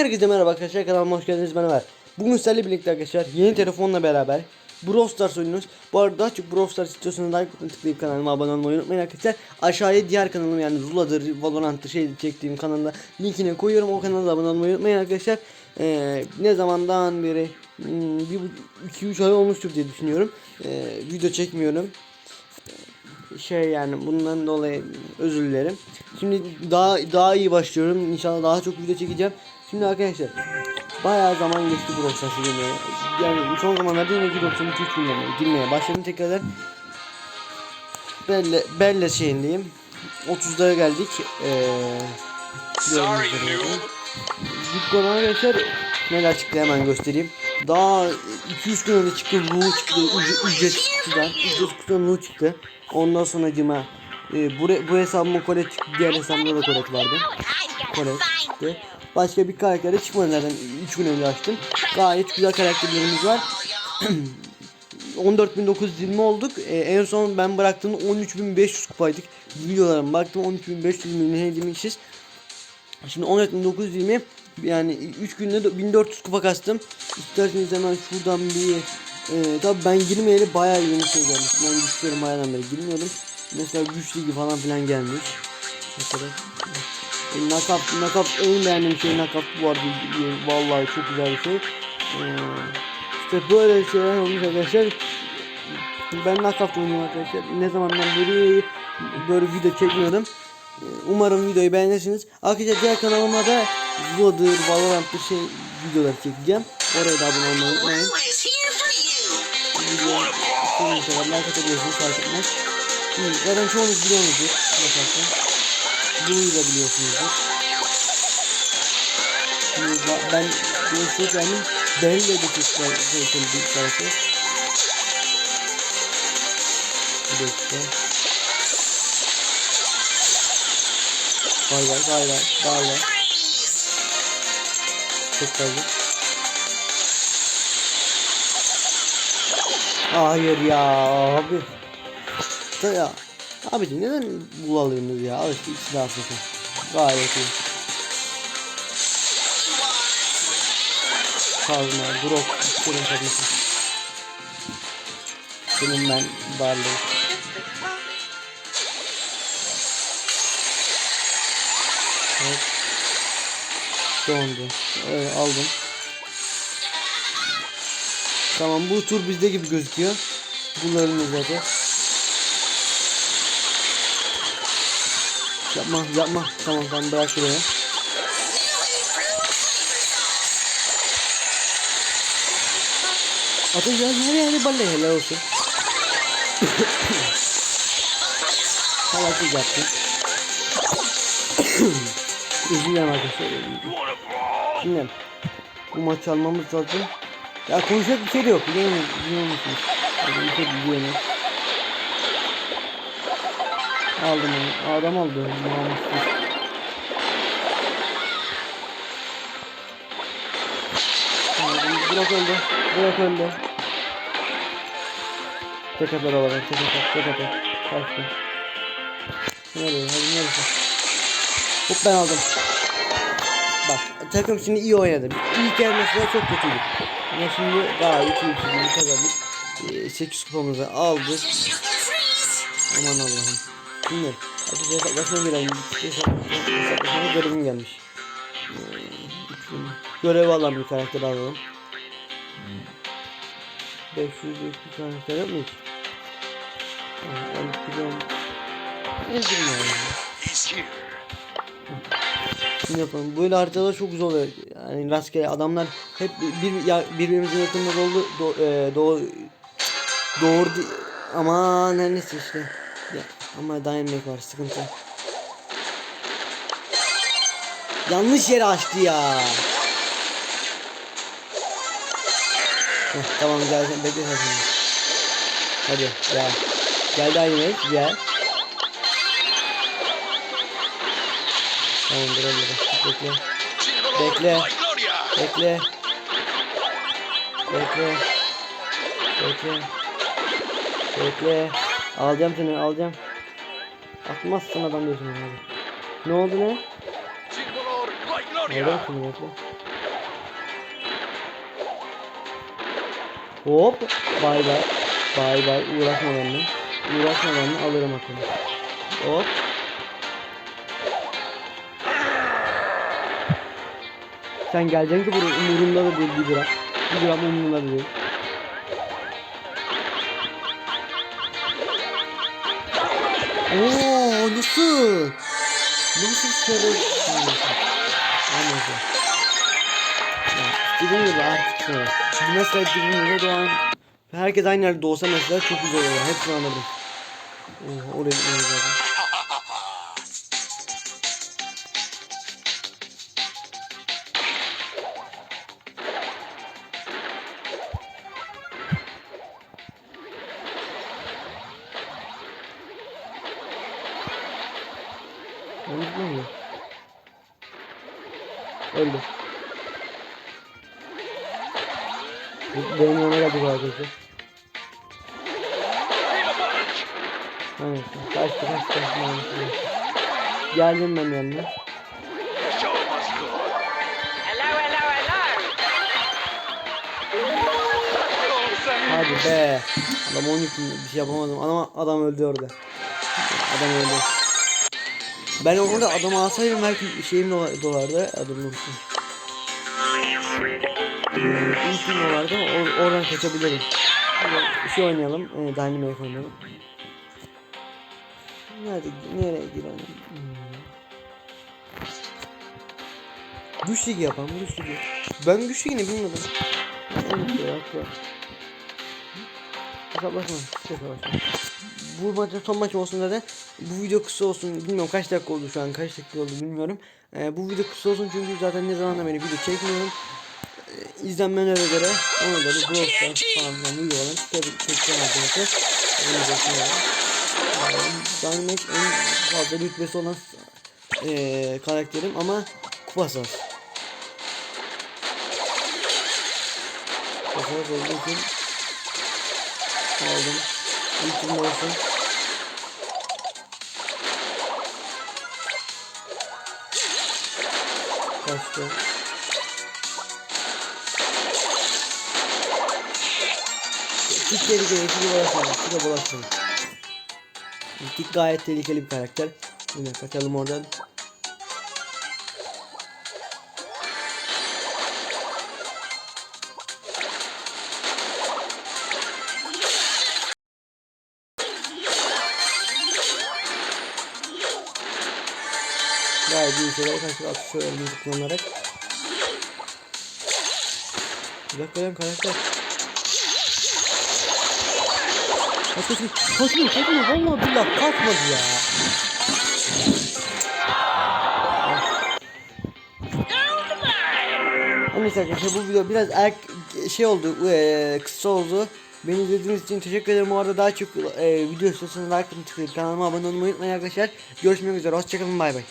Herkese merhaba arkadaşlar kanalıma hoş geldiniz ben Ömer. Bugün sizlerle birlikte arkadaşlar yeni telefonla beraber Brawl Stars oynuyoruz. Bu arada daha çok Brawl Stars istiyorsanız like butonuna tıklayıp kanalıma abone olmayı unutmayın arkadaşlar. Aşağıya diğer kanalım yani Zula'dır, Valorant'tır şey çektiğim kanalda linkini koyuyorum. O kanala abone olmayı unutmayın arkadaşlar. Ee, ne zamandan beri hmm, bir 2-3 ay olmuştur diye düşünüyorum. Ee, video çekmiyorum şey yani bundan dolayı özür dilerim. Şimdi daha daha iyi başlıyorum. İnşallah daha çok video çekeceğim. Şimdi arkadaşlar bayağı zaman geçti bu Rockstar'ı girmeye. Yani son zamanlarda yine 2.93 girmeye, girmeye başladım tekrardan. Belle, Belle şeyindeyim. 30'lara geldik. Ee. Dükkan arkadaşlar neler çıktı hemen göstereyim. Daha 2-3 gün önce çıktı Lu çıktı ücret, ücret kutudan ücret kutudan Lu çıktı. Ondan sonra cima e, bu, bu hesabıma kolet çıktı diğer hesabımda da kolet vardı. Kolet çıktı. Başka bir karakter de çıkmadı zaten 3 gün önce açtım. Gayet güzel karakterlerimiz var. 14.920 olduk. Ee, en son ben bıraktığımda 13.500 kupaydık. Videolarıma baktım 13.500 milyon edilmişiz. Şimdi 14.920 yani 3 günde de 1400 kupa kastım. İsterseniz hemen şuradan bir e, tabi ben girmeyeli bayağı yeni şey gelmiş. Ben güçlerim bayağıdan beri girmiyordum. Mesela güç ligi falan filan gelmiş. Mesela knockout, knockout en beğendiğim şey knockout bu arada. Vallahi çok güzel bir şey. E, işte böyle şeyler olmuş arkadaşlar. Ben knockout oynuyorum arkadaşlar. Ne zamandan beri böyle video çekmiyordum. Ee, Umarım videoyu beğenirsiniz. Arkadaşlar diğer kanalıma da Zula'dır, Valorant'tır şey videolar çekeceğim. Oraya da abone olmayı unutmayın. is here for you. Video istediğiniz kadar like atabiliyorsunuz fark etmez. Zaten çoğunuz biliyorsunuzdur. Bakarsan. Blue'yu da biliyorsunuzdur. Şimdi ben bunu beğendim. Bell'le de çok güzel kaliteli bir karakter. Bir dakika. Vay vay vay vay vay vay. Çok fazla. Hayır ya abi. Ya. Abicim neden bulalıyorsunuz ya? Al işte ikisi daha sakın. Gayet iyi. Kazma, Grok, sorun tabii Senin ben varlığı. Evet. Dondu. Evet, aldım. Tamam bu tur bizde gibi gözüküyor. Bunların zaten. Yapma yapma. Tamam tamam bırak şuraya. Atın ya her yeri balle helal olsun. Salaklık yaptım. Özür dilerim arkadaşlar. Şimdi bu maçı almamız lazım. Ya konuşacak bir şey de yok biliyor musunuz? Biliyor musunuz? Bir şey biliyorum. Aldım onu. Adam aldı. Namussuz. Bırak öldü. Bırak öldü. Tek atar olarak. Tek atar. Tek atar. Kaçtı. Nereye? Hadi neresi? Hop ben aldım. Bak takım şimdi iyi oynadı. İlk yer mesela çok kötüydü. Ama şimdi gayet iyi bir şekilde kazandık. Ee, 8 kupamızı aldık. Aman Allah'ım. Şimdi artık hesaplaşma girelim. Hesaplaşma görevim gelmiş. Gün. Görev alan bir karakter alalım. 500 bir karakter yok mu hiç? Ha, 12 milyon. Ezdim yani. Şimdi yapalım. Böyle haritalar çok güzel oluyor. Yani rastgele adamlar hep bir ya birbirimizin yakınında doldu do, e, doğu doğru her neyse işte. Ya, ama dayanmak var sıkıntı. Yanlış yere açtı ya. Heh, tamam gel bekle sen. Hadi gel. Gel Dynamite gel. Tamam dur bekle. Bekle. Bekle. Bekle. Bekle. Bekle. Alacağım seni alacağım. Atmazsın adam gözüne abi. Ne oldu ne? Neden kim oldu? Hop. Bay bay. Bay bay. Uğraşma benimle. Uğraşma benimle alırım akıllı. Hop. Sen geleceksin ki buraya umurumda da değil bir gram. Bir gram umurumda da değil. Oo nasıl? Nasıl şeref? Anladım. Dediğim gibi artık sonra. Şimdi mesela gibi doğan herkes aynı yerde doğsa mesela çok güzel olur. Hepsini anladım. Oo, oraya gitmemiz. Ben gitmiyorum. Öldü. Benim yanıma geldi bu arkadaşlar. Evet, kaçtı kaçtı kaçtı. Geldim ben yanına. Hadi be. Adam 13 bir şey yapamadım ama adam öldü orada. Adam öldü. Ben orada adamı alsaydım belki şeyim dola- dolardı. Adamı unuttum. İlkim dolardı or- oradan kaçabilirim. Şey oynayalım. E, Dynamite oynayalım. Nerede, nereye girelim? Hmm. Güç ligi yapalım, güç ligi. Ben güç ligini bilmiyordum. Ya. Hesaplaşma. Hesaplaşma. Bu maçın son maç olsun zaten. Bu video kısa olsun. Bilmiyorum kaç dakika oldu şu an. Kaç dakika oldu bilmiyorum. Ee, bu video kısa olsun çünkü zaten ne zamandan beri video çekmiyorum. Ee, izlenmelere göre ona göre Stars falan filan videolarını çekeceğim çekeceğim arkadaşlar. Onu bekliyorum. Ee, Dynamite en fazla rütbesi olan ee, karakterim ama kupası az. Kupası az olduğu için aldım. İlkim olsun. Kaçtı. Hiç tehlikeli, hiç bulaşmadı, hiç bulaşmadı. Tik gayet tehlikeli bir karakter. Yine kaçalım oradan. Gayet iyi şeyler karşı atış öğrenmeyi kullanarak. Bir dakika lan karakter. Kaç kaç kaç kaçmıyor kaçmıyor valla billah kaçmadı ya. Neyse arkadaşlar bu video biraz erk şey oldu eee, kısa oldu. Beni izlediğiniz için teşekkür ederim. Bu arada daha çok eee, video istiyorsanız like atın tıklayıp kanalıma abone olmayı unutmayın arkadaşlar. Görüşmek üzere. Hoşçakalın bay bay.